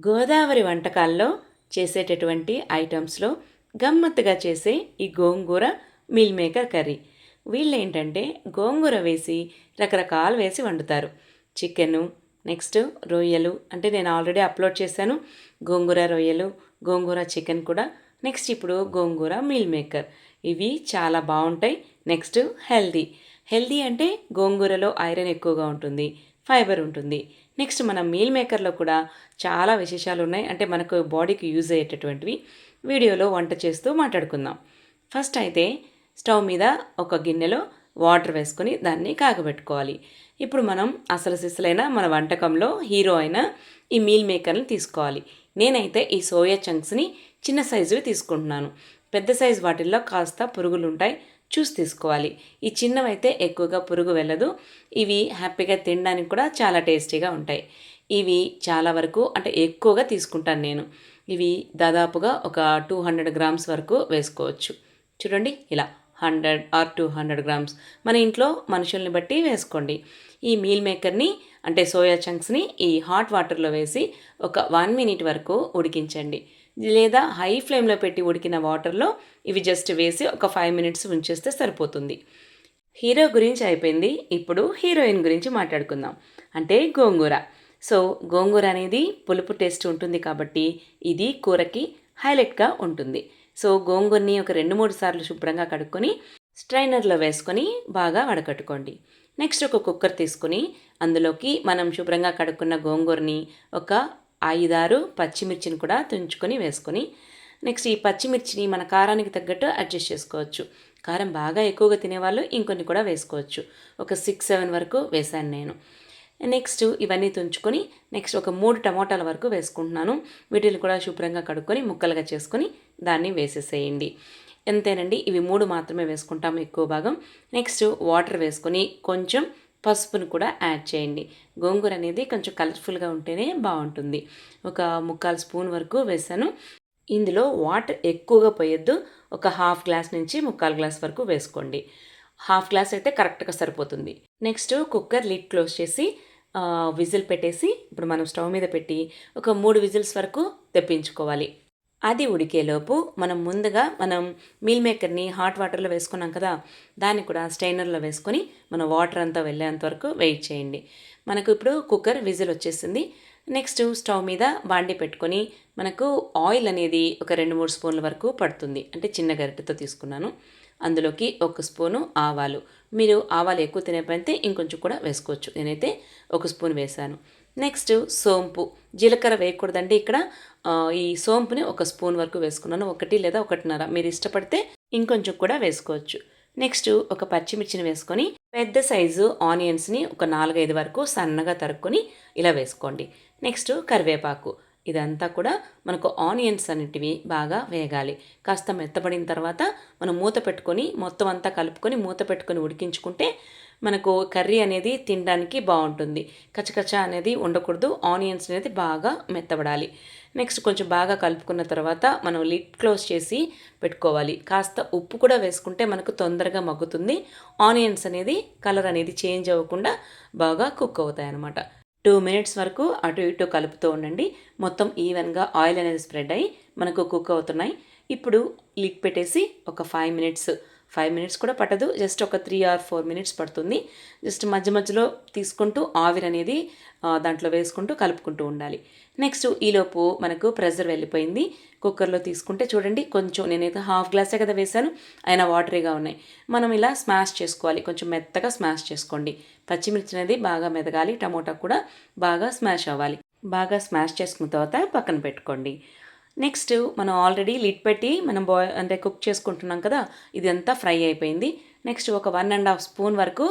గోదావరి వంటకాల్లో చేసేటటువంటి ఐటమ్స్లో గమ్మత్తుగా చేసే ఈ గోంగూర మీల్ మేకర్ కర్రీ. వీళ్ళు ఏంటంటే గోంగూర వేసి రకరకాలు వేసి వండుతారు. చికెను నెక్స్ట్ రొయ్యలు అంటే నేను ఆల్రెడీ అప్లోడ్ చేశాను. గోంగూర రొయ్యలు గోంగూర చికెన్ కూడా నెక్స్ట్ ఇప్పుడు గోంగూర మీల్ మేకర్. ఇవి చాలా బాగుంటాయి నెక్స్ట్ హెల్దీ. హెల్దీ అంటే గోంగూరలో ఐరన్ ఎక్కువగా ఉంటుంది. ఫైబర్ ఉంటుంది. నెక్స్ట్ మన మీల్ మేకర్లో కూడా చాలా విశేషాలు ఉన్నాయి అంటే మనకు బాడీకి యూజ్ అయ్యేటటువంటివి. వీడియోలో వంట చేస్తూ మాట్లాడుకుందాం. ఫస్ట్ అయితే స్టవ్ మీద ఒక గిన్నెలో వాటర్ వేసుకొని దాన్ని కాగబెట్టుకోవాలి. ఇప్పుడు మనం అసలు సిసలైన మన వంటకంలో హీరో అయిన ఈ మీల్ మేకర్ని తీసుకోవాలి. నేనైతే ఈ సోయా చంక్స్ని చిన్న సైజువి తీసుకుంటున్నాను. పెద్ద సైజు వాటిల్లో కాస్త పురుగులు ఉంటాయి చూసి తీసుకోవాలి. ఈ చిన్నవైతే ఎక్కువగా పురుగు వెళ్ళదు. ఇవి హ్యాపీగా తినడానికి కూడా చాలా టేస్టీగా ఉంటాయి. ఇవి చాలా వరకు అంటే ఎక్కువగా తీసుకుంటాను నేను. ఇవి దాదాపుగా ఒక టూ హండ్రెడ్ గ్రామ్స్ వరకు వేసుకోవచ్చు. చూడండి ఇలా hundred or two hundred grams. మన ఇంట్లో మనుషుల్ని బట్టి వేసుకోండి. ఈ మీల్ మేకర్ని అంటే సోయా చంక్స్ని ఈ హాట్ వాటర్లో వేసి ఒక వన్ మినిట్ వరకు ఉడికించండి. లేదా హై ఫ్లేమ్లో పెట్టి ఉడికిన వాటర్లో ఇవి జస్ట్ వేసి ఒక ఫైవ్ మినిట్స్ ఉంచేస్తే సరిపోతుంది. హీరో గురించి అయిపోయింది. ఇప్పుడు హీరోయిన్ గురించి మాట్లాడుకుందాం. అంటే గోంగూర. సో గోంగూర అనేది పులుపు టేస్ట్ ఉంటుంది కాబట్టి ఇది కూరకి హైలైట్గా ఉంటుంది. సో గోంగూరని ఒక రెండు మూడు సార్లు శుభ్రంగా కడుక్కొని స్ట్రైనర్లో వేసుకొని బాగా వడకట్టుకోండి. నెక్స్ట్ ఒక కుక్కర్ తీసుకుని అందులోకి మనం శుభ్రంగా కడుక్కున్న గోంగూరని ఒక ఐదారు పచ్చిమిర్చిని కూడా తుంచుకొని వేసుకొని నెక్స్ట్ ఈ పచ్చిమిర్చిని మన కారానికి తగ్గట్టు అడ్జస్ట్ చేసుకోవచ్చు. కారం బాగా ఎక్కువగా తినేవాళ్ళు ఇంకొన్ని కూడా వేసుకోవచ్చు. ఒక సిక్స్ సెవెన్ వరకు వేశాను నేను. నెక్స్ట్ ఇవన్నీ తుంచుకొని నెక్స్ట్ ఒక మూడు టమోటాల వరకు వేసుకుంటున్నాను. వీటిని కూడా శుభ్రంగా కడుక్కొని ముక్కలుగా చేసుకొని దాన్ని వేసేసేయండి. ఎంతేనండి? ఇవి మూడు మాత్రమే వేసుకుంటాము ఎక్కువ భాగం. నెక్స్ట్ వాటర్ వేసుకొని కొంచెం పసుపును కూడా యాడ్ చేయండి. గోంగూర అనేది కొంచెం కలర్ఫుల్గా ఉంటేనే బాగుంటుంది. ఒక ముక్కాలు స్పూన్ వరకు వేసాను. ఇందులో వాటర్ ఎక్కువగా పోయొద్దు. ఒక హాఫ్ గ్లాస్ నుంచి ముక్కాలు గ్లాస్ వరకు వేసుకోండి. హాఫ్ గ్లాస్ అయితే కరెక్ట్గా సరిపోతుంది. నెక్స్ట్ కుక్కర్ లిడ్ క్లోజ్ చేసి విజిల్ పెట్టేసి ఇప్పుడు మనం స్టవ్ మీద పెట్టి ఒక మూడు విజిల్స్ వరకు తెప్పించుకోవాలి. అది ఉడికేలోపు మనం ముందుగా మనం మీల్ మేకర్ని హాట్ వాటర్లో వేసుకున్నాం కదా దాన్ని కూడా స్టైనర్లో వేసుకొని మన వాటర్ అంతా వెళ్ళేంత వరకు వెయిట్ చేయండి. మనకు ఇప్పుడు కుక్కర్ విజిల్ వచ్చేసింది. నెక్స్ట్ స్టవ్ మీద బాండి పెట్టుకొని మనకు ఆయిల్ అనేది ఒక రెండు మూడు స్పూన్ల వరకు పడుతుంది. అంటే చిన్న గరిటెతో తీసుకున్నాను. అందులోకి ఒక స్పూను ఆవాలు. మీరు ఆవాలు ఎక్కువ తినేపైతే ఇంకొంచెం కూడా వేసుకోవచ్చు. నేనైతే ఒక స్పూన్ వేశాను. నెక్స్ట్ సోంపు. జీలకర్ర వేయకూడదండి ఇక్కడ. ఈ సోంపుని ఒక స్పూన్ వరకు వేసుకున్నాను. ఒకటి లేదా ఒకటిన్నర. మీరు ఇష్టపడితే ఇంకొంచెం కూడా వేసుకోవచ్చు. నెక్స్ట్ ఒక పచ్చిమిర్చిని వేసుకొని పెద్ద సైజు ఆనియన్స్ని ఒక నాలుగైదు వరకు సన్నగా తరుక్కొని ఇలా వేసుకోండి. నెక్స్ట్ కరివేపాకు. ఇదంతా కూడా మనకు ఆనియన్స్ అనేటివి బాగా వేగాలి. కాస్త మెత్తబడిన తర్వాత మనం మూత పెట్టుకొని మొత్తం అంతా కలుపుకొని మూత పెట్టుకొని ఉడికించుకుంటే మనకు కర్రీ అనేది తినడానికి బాగుంటుంది. కచకచ అనేది ఉండకూడదు. ఆనియన్స్ అనేది బాగా మెత్తబడాలి. నెక్స్ట్ కొంచెం బాగా కలుపుకున్న తర్వాత మనం లిడ్ క్లోజ్ చేసి పెట్టుకోవాలి. కాస్త ఉప్పు కూడా వేసుకుంటే మనకు తొందరగా మగ్గుతుంది. ఆనియన్స్ అనేది కలర్ అనేది చేంజ్ అవ్వకుండా బాగా కుక్ అవుతాయి అన్నమాట. టూ మినిట్స్ వరకు అటు ఇటు కలుపుతూ ఉండండి. మొత్తం ఈవెన్గా ఆయిల్ అనేది స్ప్రెడ్ అయ్యి మనకు కుక్ అవుతున్నాయి. ఇప్పుడు లిడ్ పెట్టేసి ఒక ఫైవ్ మినిట్స్ ఫైవ్ మినిట్స్ కూడా పట్టదు. జస్ట్ ఒక త్రీ ఆర్ ఫోర్ మినిట్స్ పడుతుంది. జస్ట్ మధ్య మధ్యలో తీసుకుంటూ ఆవిరి అనేది దాంట్లో వేసుకుంటూ కలుపుకుంటూ ఉండాలి. నెక్స్ట్ ఈలోపు మనకు ప్రెజర్ వెళ్ళిపోయింది. కుక్కర్లో తీసుకుంటే చూడండి కొంచెం నేనైతే హాఫ్ గ్లాసే కదా వేశాను. అయినా వాటరీగా ఉన్నాయి. మనం ఇలా స్మాష్ చేసుకోవాలి. కొంచెం మెత్తగా స్మాష్ చేసుకోండి. పచ్చిమిర్చి అనేది బాగా మెదగాలి. టమోటా కూడా బాగా స్మాష్ అవ్వాలి. బాగా స్మాష్ చేసుకున్న తర్వాత పక్కన పెట్టుకోండి. నెక్స్ట్ మనం ఆల్రెడీ లిడ్ పెట్టి మనం బాయ్ అంటే కుక్ చేసుకుంటున్నాం కదా ఇదంతా ఫ్రై అయిపోయింది. నెక్స్ట్ ఒక వన్ అండ్ హాఫ్ స్పూన్ వరకు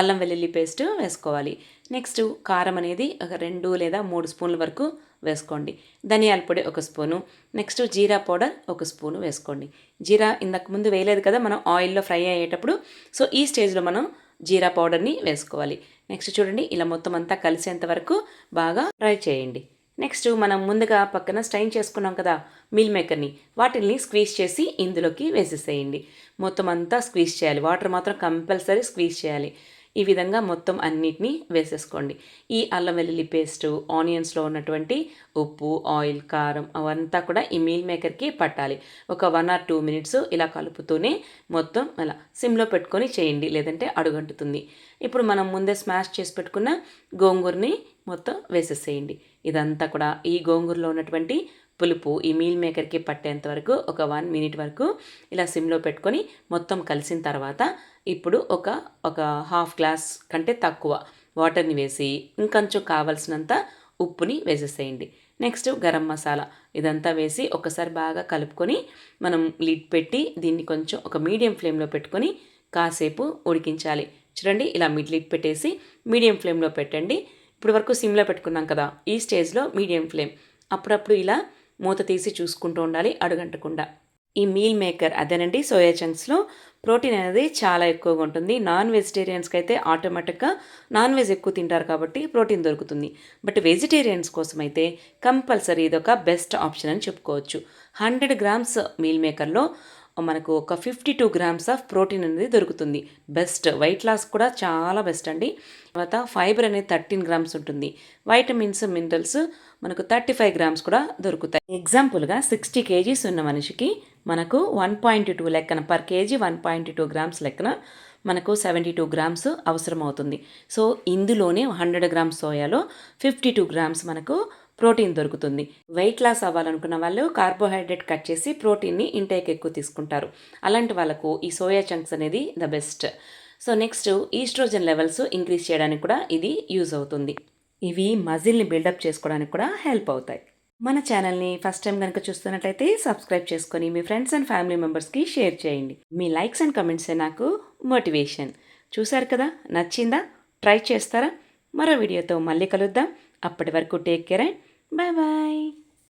అల్లం వెల్లుల్లి పేస్ట్ వేసుకోవాలి. నెక్స్ట్ కారం అనేది ఒక రెండు లేదా మూడు స్పూన్ల వరకు వేసుకోండి. ధనియాల పొడి ఒక స్పూను. నెక్స్ట్ జీరా పౌడర్ ఒక స్పూను వేసుకోండి. జీరా ఇంతకు ముందు వేయలేదు కదా మనం ఆయిల్లో ఫ్రై అయ్యేటప్పుడు. సో ఈ స్టేజ్లో మనం జీరా పౌడర్ని వేసుకోవాలి. నెక్స్ట్ చూడండి ఇలా మొత్తం అంతా కలిసేంత వరకు బాగా ఫ్రై చేయండి. నెక్స్ట్ మనం ముందుగా పక్కన స్టైన్ చేసుకున్నాం కదా మిల్ మేకర్ని. వాటిల్ని స్క్వీజ్ చేసి ఇందులోకి వేసేసేయండి. మొత్తం అంతా స్క్వీజ్ చేయాలి. వాటర్ మాత్రం కంపల్సరీ స్క్వీజ్ చేయాలి. ఈ విధంగా మొత్తం అన్నిటినీ వేసేసుకోండి. ఈ అల్లం వెల్లుల్లి పేస్ట్ ఆనియన్స్లో ఉన్నటువంటి ఉప్పు ఆయిల్ కారం అవంతా కూడా ఈ మీల్ మేకర్కి పట్టాలి. ఒక వన్ ఆర్ టూ మినిట్స్ ఇలా కలుపుతూనే మొత్తం అలా సిమ్లో పెట్టుకొని చేయండి లేదంటే అడుగంటుతుంది. ఇప్పుడు మనం ముందే స్మాష్ చేసి పెట్టుకున్న గోంగూరని మొత్తం వేసేసేయండి. ఇదంతా కూడా ఈ గోంగూరలో ఉన్నటువంటి పులుపు ఈ మీల్ మేకర్కి పట్టేంత వరకు ఒక వన్ మినిట్ వరకు ఇలా సిమ్లో పెట్టుకొని మొత్తం కలిసిన తర్వాత ఇప్పుడు ఒక ఒక హాఫ్ గ్లాస్ కంటే తక్కువ వాటర్ని వేసి ఇంకొంచెం కావలసినంత ఉప్పుని వేసేసేయండి. నెక్స్ట్ గరం మసాలా ఇదంతా వేసి ఒకసారి బాగా కలుపుకొని మనం లిడ్ పెట్టి దీన్ని కొంచెం ఒక మీడియం ఫ్లేమ్లో పెట్టుకొని కాసేపు ఉడికించాలి. చూడండి ఇలా మిడ్ లిడ్ పెట్టేసి మీడియం ఫ్లేమ్లో పెట్టండి. ఇప్పుడు వరకు సిమ్లో పెట్టుకున్నాం కదా ఈ స్టేజ్లో మీడియం ఫ్లేమ్. అప్పుడప్పుడు ఇలా మూత తీసి చూసుకుంటూ ఉండాలి అడుగంటకుండా. ఈ మీల్ మేకర్ అదేనండి సోయా చంక్స్లో ప్రోటీన్ అనేది చాలా ఎక్కువగా ఉంటుంది. నాన్ వెజిటేరియన్స్కి అయితే ఆటోమేటిక్గా నాన్ వెజ్ ఎక్కువ తింటారు కాబట్టి ప్రోటీన్ దొరుకుతుంది. బట్ వెజిటేరియన్స్ కోసం అయితే కంపల్సరీ ఇదొక బెస్ట్ ఆప్షన్ అని చెప్పుకోవచ్చు. హండ్రెడ్ గ్రామ్స్ మీల్ మేకర్లో మనకు ఒక fifty two grams of protein అనేది దొరుకుతుంది. బెస్ట్ వెయిట్ లాస్ కూడా చాలా బెస్ట్ అండి. తర్వాత ఫైబర్ అనేది థర్టీన్ గ్రామ్స్ ఉంటుంది. వైటమిన్స్ మినరల్స్ మనకు థర్టీ ఫైవ్ గ్రామ్స్ కూడా దొరుకుతాయి. ఎగ్జాంపుల్గా సిక్స్టీ కేజీస్ ఉన్న మనిషికి మనకు వన్ పాయింట్ టూ లెక్కన per kg one point two grams లెక్కన మనకు సెవెంటీ టూ గ్రామ్స్ అవసరం అవుతుంది సో ఇందులోనే హండ్రెడ్ గ్రామ్స్ సోయాలో ఫిఫ్టీ టూ గ్రామ్స్ మనకు ప్రోటీన్ దొరుకుతుంది. వెయిట్ లాస్ అవ్వాలనుకున్న వాళ్ళు కార్బోహైడ్రేట్ కట్ చేసి ప్రోటీన్ని ఇంటేక్ ఎక్కువ తీసుకుంటారు. అలాంటి వాళ్ళకు ఈ సోయా చంక్స్ అనేది the best so next oestrogen levels increase చేయడానికి కూడా ఇది యూజ్ అవుతుంది. ఇవి మజిల్ని బిల్డప్ చేసుకోవడానికి కూడా హెల్ప్ అవుతాయి. మన ఛానల్ని ఫస్ట్ టైం కనుక చూస్తున్నట్లయితే సబ్స్క్రైబ్ చేసుకొని మీ ఫ్రెండ్స్ అండ్ ఫ్యామిలీ మెంబర్స్కి షేర్ చేయండి. మీ లైక్స్ అండ్ కమెంట్సే నాకు మోటివేషన్ చూశారు కదా? నచ్చిందా? ట్రై చేస్తారా? మరో వీడియోతో మళ్ళీ కలుద్దాం. అప్పటి వరకు take care and bye bye